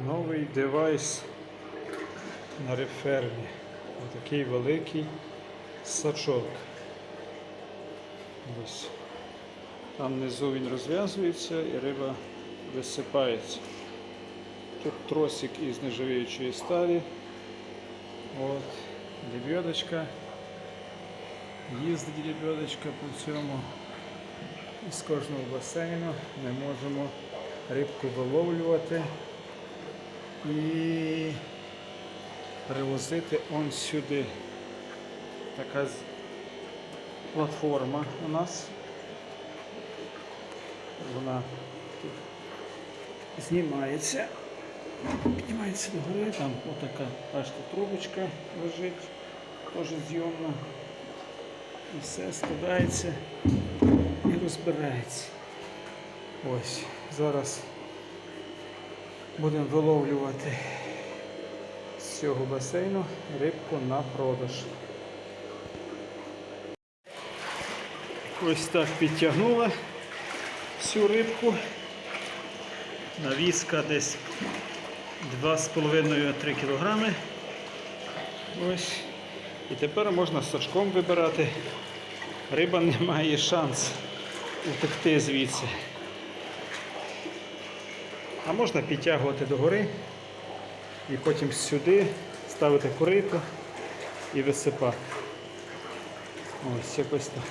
Новий девайс на рефермі. Отакий великий сачок. Ось. Там внизу він розв'язується і риба висипається. Тут тросик із нержавіючої сталі. От, лебедочка. Їздить лебедочка по цьому. І з кожного басейну ми можемо рибку виловлювати і привозити он сюди. Така платформа у нас. Вона тут знімається, піднімається догори, там отака бачите, трубочка лежить, теж зйомна. І все складається і розбирається. Ось, зараз будемо виловлювати з цього басейну рибку на продаж. Ось так підтягнула всю рибку. Навіска десь 2,5-3 кг. Ось. І тепер можна сачком вибирати. Риба не має шанс утекти звідси. А можна підтягувати догори і потім сюди ставити корито і висипати. Ось якось так.